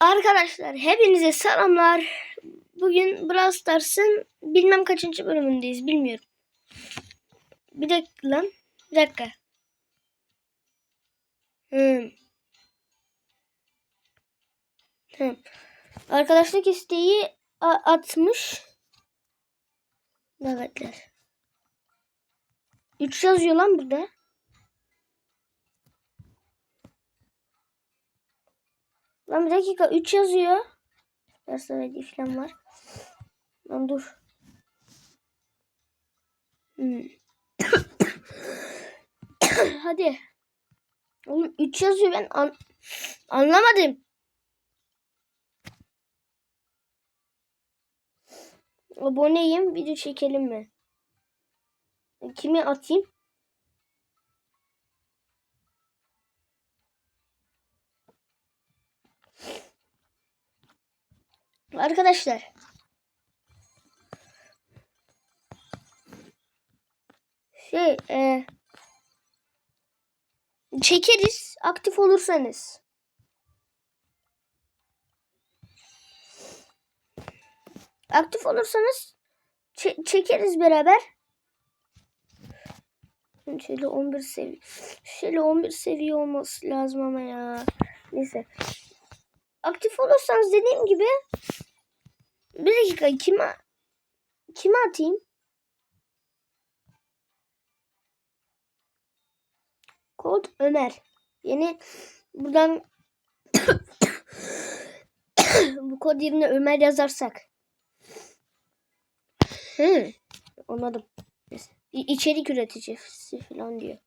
Arkadaşlar hepinize selamlar. Bugün Brawl Stars'ın bilmem kaçıncı bölümündeyiz bilmiyorum. Bir dakika lan. Bir dakika. Hmm. Tamam. Arkadaşlık isteği atmış. Davetler. 3 yazıyor lan burada. Lan bir dakika 3 yazıyor. Ders söylediği falan var. Lan dur. Hmm. Hadi. Oğlum 3 yazıyor ben an anlamadım. Aboneyim video çekelim mi? Kimi atayım? Arkadaşlar. Şey e, çekeriz aktif olursanız. Aktif olursanız çe- çekeriz beraber. Şöyle 11 seviye. Şöyle 11 seviye olması lazım ama ya. Neyse. Aktif olursanız dediğim gibi bir dakika kime kime atayım? Kod Ömer. Yeni buradan bu kod yerine Ömer yazarsak. Hı, anladım. İçerik üreticisi falan diyor.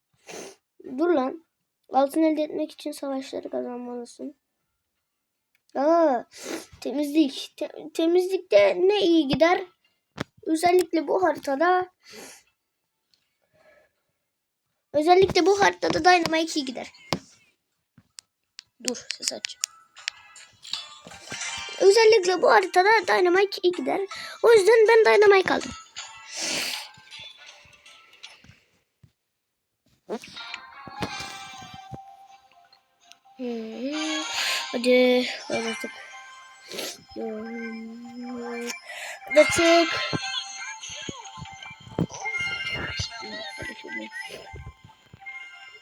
Dur lan. Altın elde etmek için savaşları kazanmalısın. Aa, temizlik. Te- temizlikte ne iyi gider? Özellikle bu haritada özellikle bu haritada Dynamite iyi gider. Dur ses aç. Özellikle bu haritada Dynamite iyi gider. O yüzden ben Dynamite aldım. Hadi artık. Hadi artık.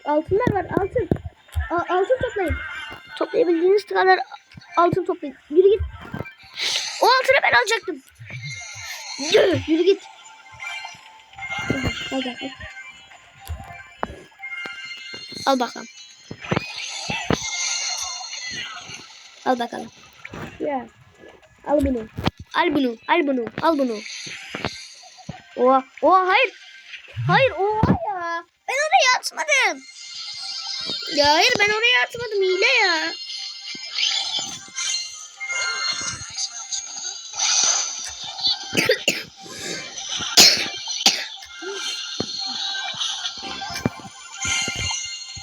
Altınlar var altın. A- altın toplayın. Toplayabildiğiniz kadar altın toplayın. Yürü git. O altını ben alacaktım. Yürü, yürü git. Hadi, hadi. Al bakalım. Al bakalım. Ya. Al bunu. Al bunu. Al bunu. Al bunu. Oha. Oha hayır. Hayır oha ya. Ben oraya atmadım. Ya hayır ben oraya atmadım. Hile ya.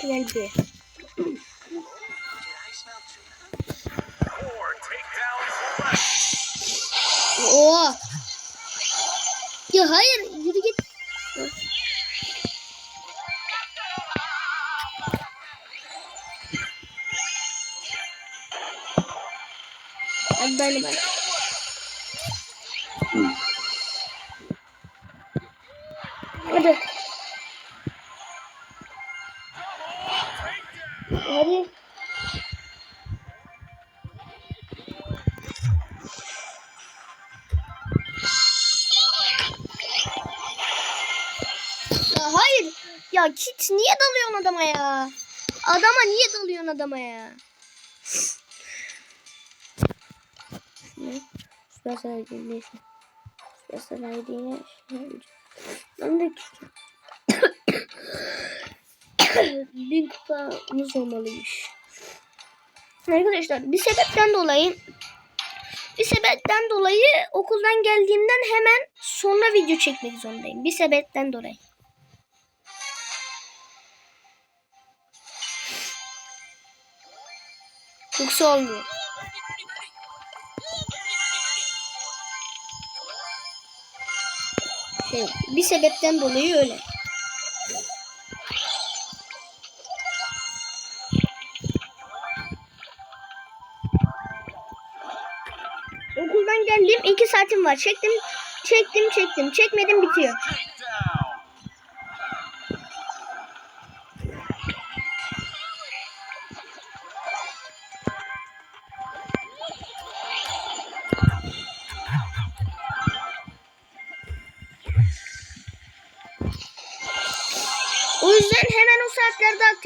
Geldi. Oha. Ya hayır yürü git. Benim hadi. Hadi. Hadi. Kit niye dalıyorsun adama ya? Adama niye dalıyorsun adama ya? Ne? Süper neyse. Süper şey olacak. Ben de bin kupamız olmalıymış. Arkadaşlar bir sebepten dolayı bir sebepten dolayı okuldan geldiğimden hemen sonra video çekmek zorundayım. Bir sebepten dolayı. Yoksa olmuyor. Şey, bir sebepten dolayı öyle. hemen geldim. 2 saatim var. Çektim, çektim, çektim. Çekmedim bitiyor.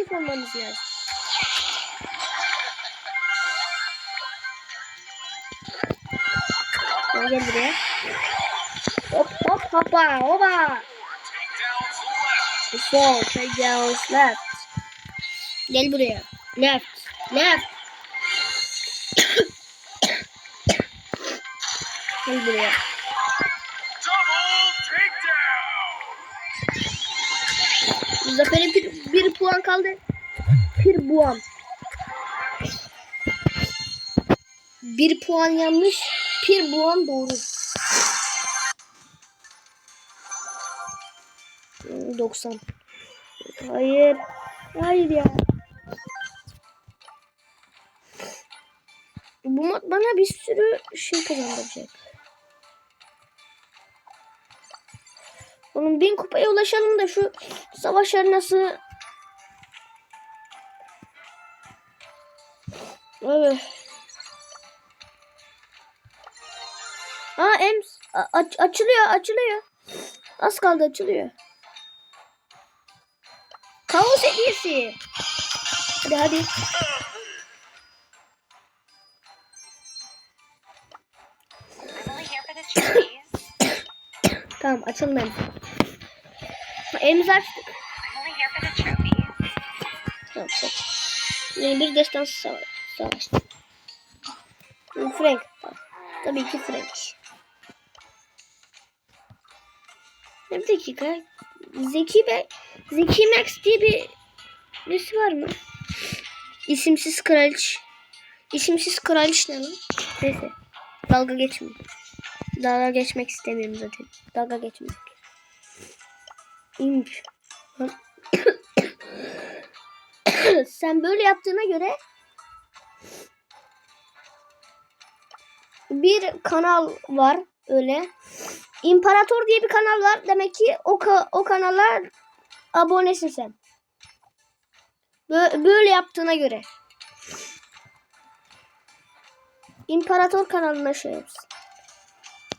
Aktif olmamız lazım. Gel buraya. Hop hop hoppa hoppa. Takedowns left. Sol, takedowns left. Gel buraya. Left, left. Gel buraya. Zafer'e bir, bir puan kaldı. Bir puan. Bir puan yanlış. Bir puan doğru. Hmm, 90. Hayır. Hayır ya. Bu mod bana bir sürü şey kazandıracak. Onun bin kupaya ulaşalım da şu savaş arenası Evet. Aa Ems aç- açılıyor açılıyor. Az kaldı açılıyor. Kaos hediyesi. Hadi hadi. Tamam açalım Ems açtık. Tamam seç. Yani bir destansı savaş. savaş. Frank. Tabii ki Frank. Bir dakika. Zeki Bey, Zeki Max diye bir birisi var mı? İsimsiz kraliç. İsimsiz kraliç ne lan? Neyse. Dalga geçmeyin. Dalga geçmek istemiyorum zaten. Dalga geçmek. İmp. Sen böyle yaptığına göre bir kanal var öyle. İmparator diye bir kanal var. Demek ki o ka- o kanala abonesin sen. Bö- böyle yaptığına göre. İmparator kanalına şey yapsın.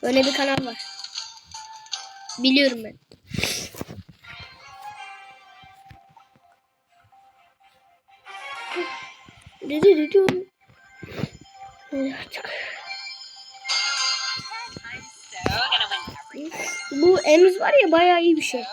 Böyle bir kanal var. Biliyorum ben. Bu Emiz var ya bayağı iyi bir şey.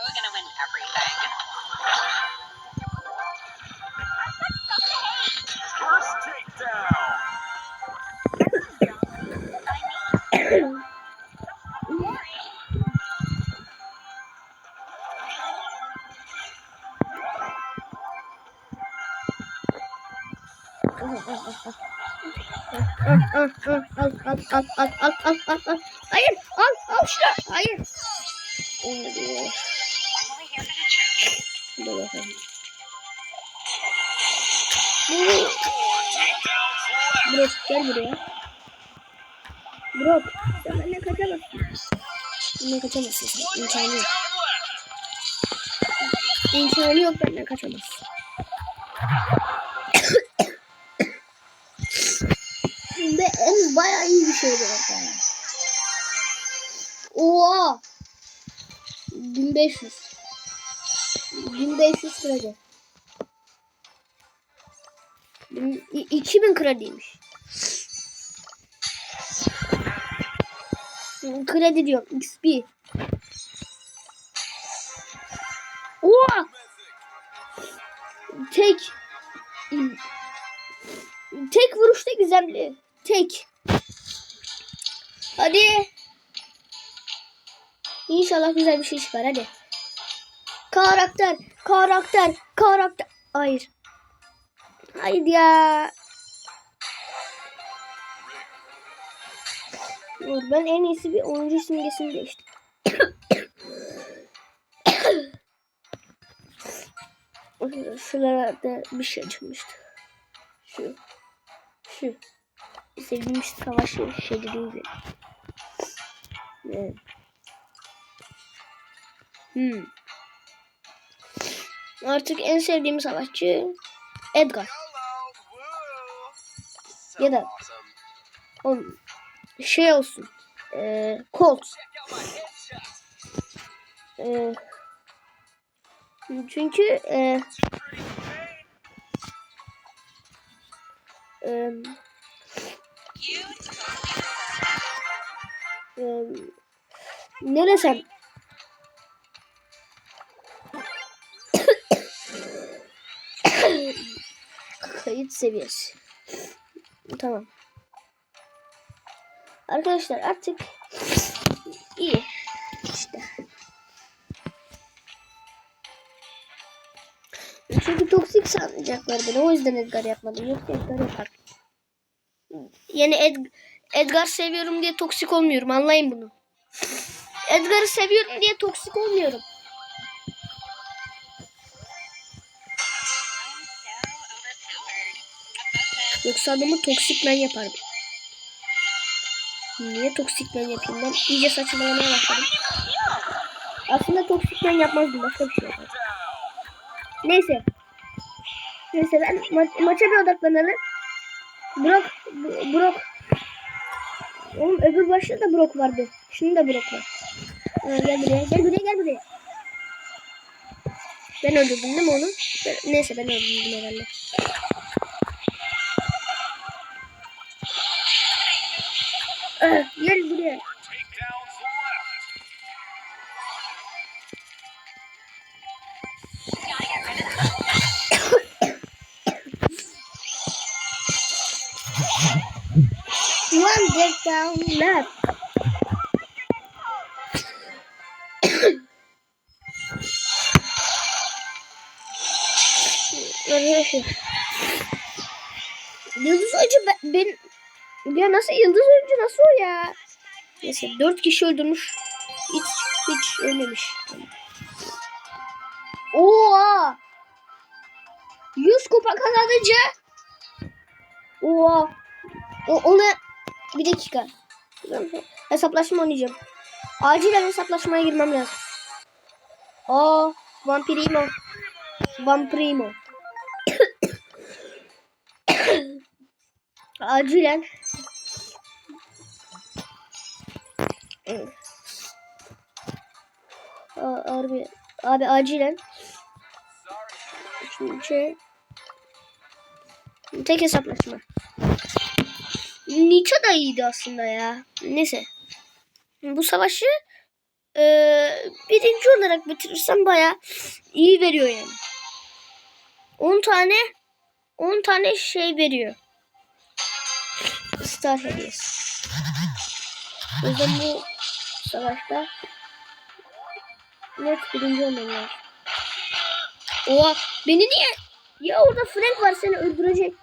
Al al al al al al. Hayır al al şunu. Hayır. Trophies. Dur bakalım. Brock gel buraya. Brock sen benden kaçamazsın. Benden kaçamazsın. İmkanı yok. İmkanı yok benden kaçamazsın. En bayağı iyi bir şeydi orada. Oha! 1500. 1500 kredi. Bin- i- 2000 krediymiş. Kredi diyorum. XP. Oha! Tek. Tek vuruşta gizemli. Tek. Hadi. İnşallah güzel bir şey çıkar hadi. Karakter, karakter, karakter. Hayır. Hayır ya. Dur, ben en iyisi bir oyuncu simgesini değiştim. Şuralarda bir şey çıkmıştı. Şu. Şu. Sevdiğim savaş şeridiydi. Evet. Hmm. Artık en sevdiğim savaşçı Edgar. Ya da- awesome. O şey olsun. Ee, Colt. Ee, çünkü e, e, deserve it. e, ne desem kayıt seviyesi. Tamam. Arkadaşlar artık iyi. İşte. Çünkü toksik sanacaklar beni. O yüzden Edgar yapmadım. Yoksa Edgar yapardım. Yani Ed- Edgar seviyorum diye toksik olmuyorum. Anlayın bunu. Edgar'ı seviyorum diye toksik olmuyorum. Yoksa adamı toksik ben yapardım. Niye toksik ben yapayım ben? İyice saçmalamaya başladım. Aslında toksik ben yapmazdım. Başka bir şey yapardım. Neyse. Neyse ben ma- maça bir odaklanalım. Brock, Brock. Oğlum öbür başta da Brock vardı. Şimdi de Brock var. Ee, gel buraya, gel buraya, gel buraya. Ben öldürdüm değil mi onu? Ben- neyse ben öldürdüm herhalde. Ah, gel buraya. Down left. Yıldız oyuncu ben, ben ya nasıl yıldız oyuncu nasıl o ya? Neyse dört kişi öldürmüş. Hiç hiç ölmemiş. Oha! 100 kupa kazanınca Oha! O, onu bir dakika. Hesaplaşma oynayacağım. Acilen hesaplaşmaya girmem lazım. Aa, Vampirimo. Vampirimo. Acilen. Aa, Abi, abi acilen. Şey. Tek hesaplaşma. Nietzsche da iyiydi aslında ya. Neyse. Bu savaşı e, birinci olarak bitirirsem baya iyi veriyor yani. 10 tane 10 tane şey veriyor. Star hediyesi. O yüzden bu savaşta net birinci olmam. Oha beni niye? Ya orada Frank var seni öldürecek.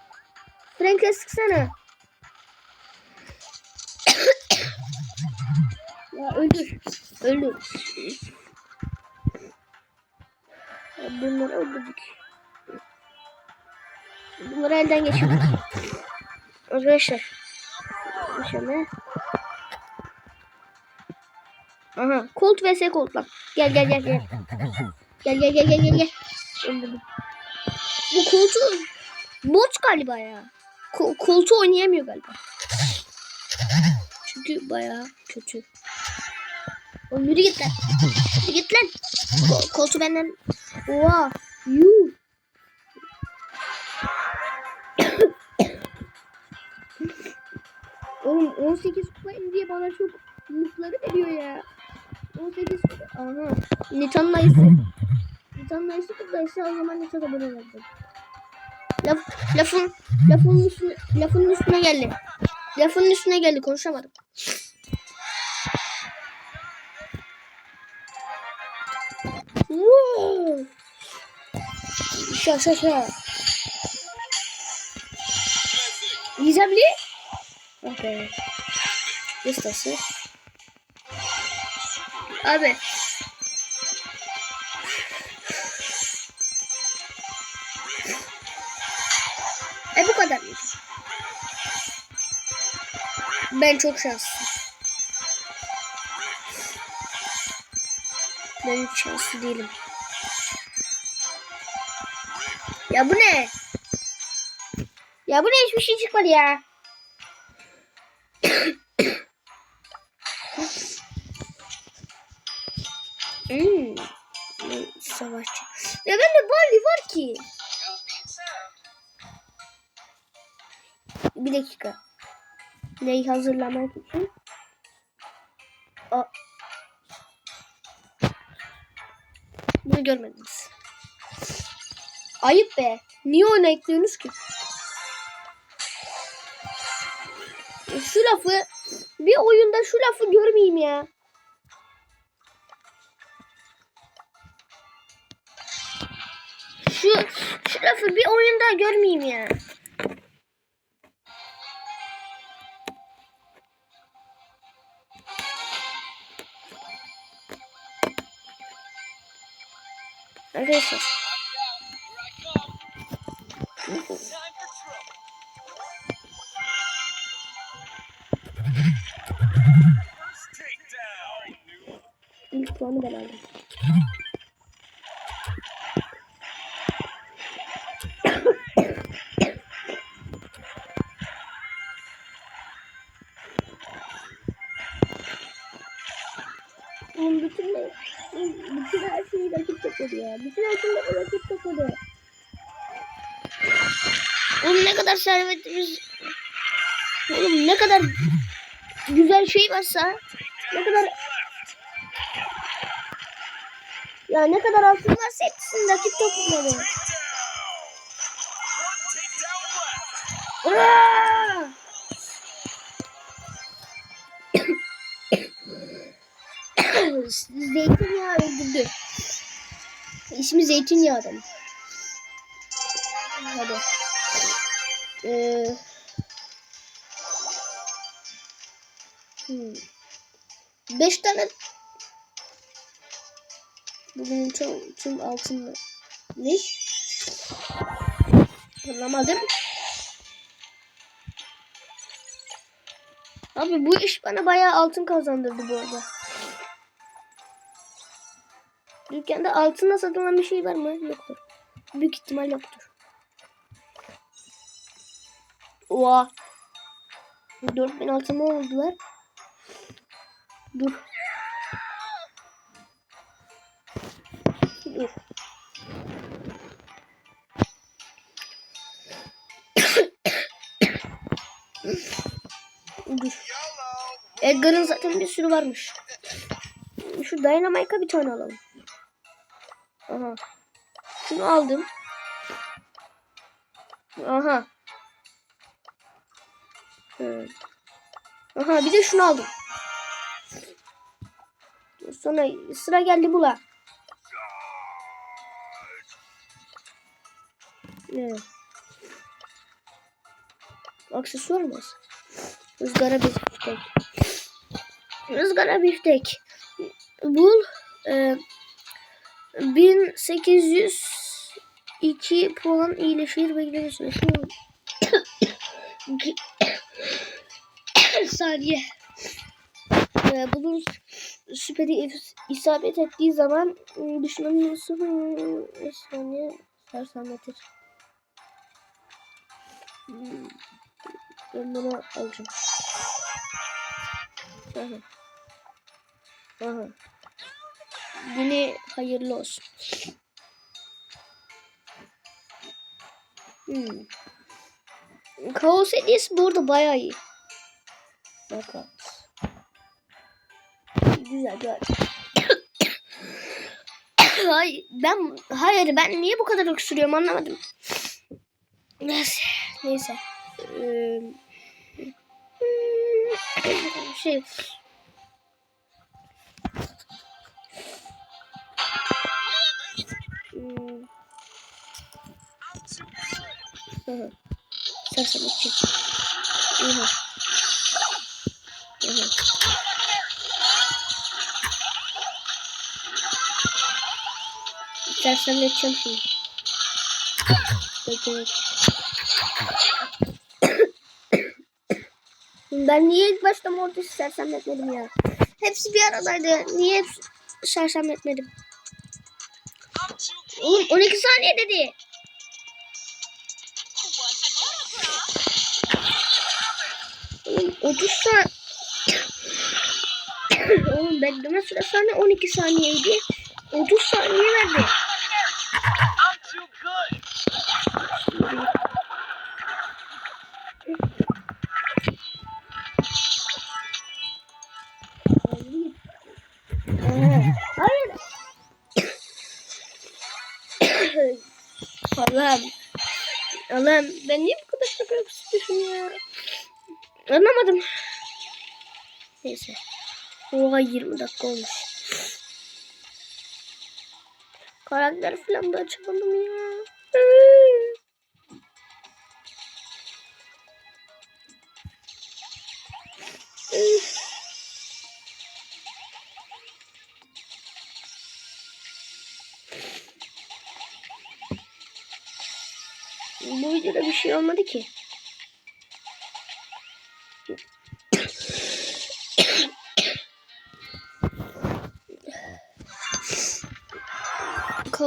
Frank'e sıksana. Ya öldür. Öldür. Ya bunları öldürdük. Bunları elden geçirdik. Arkadaşlar. Şöyle. Aha. Colt vs Colt bak. Gel gel gel gel. Gel gel gel gel gel gel. Öldürdüm. Bu Colt'u bot galiba ya. Colt'u oynayamıyor galiba. Çünkü bayağı kötü. Oğlum yürü git lan. Yürü git lan. Ko- koltuğu benden. Oha. Yuh. Oğlum 18 kupayım diye bana çok mutları veriyor ya. 18 kupa. Aha. Nitan'ın ayısı. Nitan'ın ayısı kutlaysa o zaman Nitan'a abone olurdum. Laf, lafın, lafın üstüne, lafın üstüne geldi. Lafın üstüne geldi konuşamadım. Şa şa şa. Gizemli. Okay. Listası. Abi. E bu kadar mı? Ben çok şanslıyım. Ben hiç şanslı değilim. Ya bu ne? Ya bu ne hiçbir şey çıkmadı ya. hmm. Savaşçı. Ya bende Barley var ki. Bir dakika. Neyi hazırlamak için? Aa. Bunu görmediniz. Ayıp be. Niye ona ekliyorsunuz ki? Şu lafı bir oyunda şu lafı görmeyeyim ya. Şu, şu lafı bir oyunda görmeyeyim ya. Arkadaşlar. Puanı ben aldım. Oğlum bütün? Bütün her şeyi rakip topladı ya. Bütün her şeyi rakip topladı. Oğlum ne kadar servetimiz... Oğlum ne kadar güzel şey varsa ne kadar ya ne kadar altın varsa hepsini rakip topladı. One takedown left. Aa! Zeytinyağı öldürdü. İsmi Zeytinyağı adam. Hadi. Ee, hmm. Beş tane Bugün tüm, tüm altınlı ne? Anlamadım. Abi bu iş bana bayağı altın kazandırdı bu arada. Dükkanda altına satılan bir şey var mı? Yoktur. Büyük ihtimal yoktur. Oha. 4000 altın oldular. Dur. Edgar'ın zaten bir sürü varmış. Şu Dynamite'a bir tane alalım. Aha. Şunu aldım. Aha. Hı. Aha bir de şunu aldım. Sonra sıra geldi bula. Ne? Aksesuar mı? Rızgara biftek. Rızgara biftek. Bul. E, 1802 puan iyileşir bekleme süresi. saniye. E, bunun süperi isabet ettiği zaman ıı, düşmanın sıfır saniye sersemletir. Hmm. Ben bunu alacağım. Aha. Aha. Yine hayırlı olsun. Hmm. Kaos hediyesi bu arada bayağı iyi. Bakalım. Güzel güzel. hayır ben hayır ben niye bu kadar öksürüyorum anlamadım. Neyse. Neyse. Ee, şey Hı hı. Sersemleteceğim şimdi. Bekle, bekle. Ben niye ilk başta Mortis'i sersemletmedim ya? Hepsi bir aradaydı. Niye hepsi sersemletmedim? Oğlum 12 saniye dedi. 30 saniye. Oğlum bekleme süresi hani 12 saniyeydi. 30 saniye verdi. Allah'ım. Allah'ım ben niye bu kadar çok yapıştırıyorum ya? Anlamadım. Neyse. Oha 20 dakika olmuş. Karakter falan da açamadım ya. Bu videoda bir şey olmadı ki.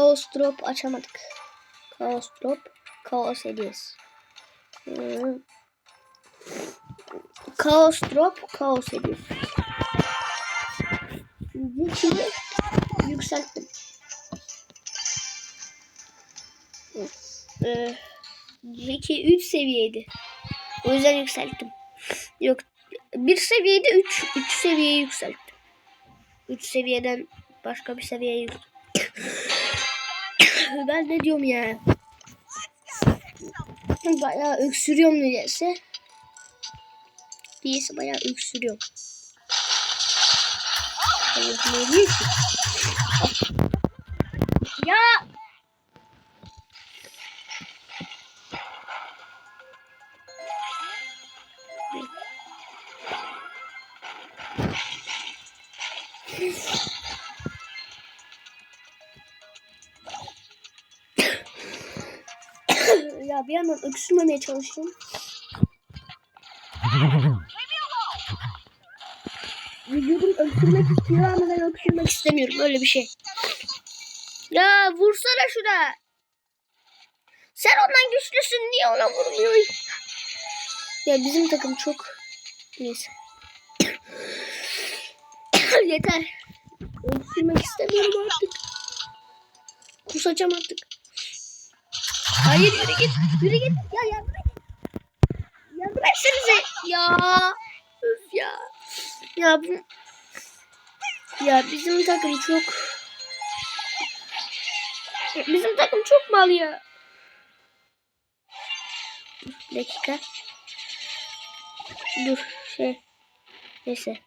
Chaos Drop açamadık. Chaos Drop. Chaos hediyesi. Hmm. Chaos Drop. Chaos hediyesi. Şimdi yükselttim. Ee, Jackie 3 seviyeydi. O yüzden yükselttim. Yok. Bir seviyede 3 3 seviye yükselttim. 3 seviyeden başka bir seviyeye yükselttim. Ben ne diyorum ya? Bayağı öksürüyorum niyeyse. Niyeyse bayağı öksürüyorum. Allah ne diyor ki? Ya! Ya bir yandan öksürmemeye çalışıyorum. Vücudum öksürmek istiyor ama ben öksürmek istemiyorum. Öyle bir şey. Ya vursana şuna. Sen ondan güçlüsün. Niye ona vurmuyorsun? Ya bizim takım çok... Neyse. Yeter. Öksürmek istemiyorum artık. Kusacağım artık. Hayır yürü git. Yürü git. Ya yardım et. Yardım etsenize. Ya. Öf ya. Ya bu. Ya bizim takım çok. Bizim takım çok mal ya. Dakika. Dur şey. Neyse.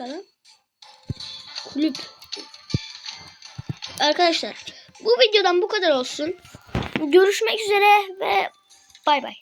Lan. Kulüp. Arkadaşlar bu videodan bu kadar olsun. Görüşmek üzere ve bay bay.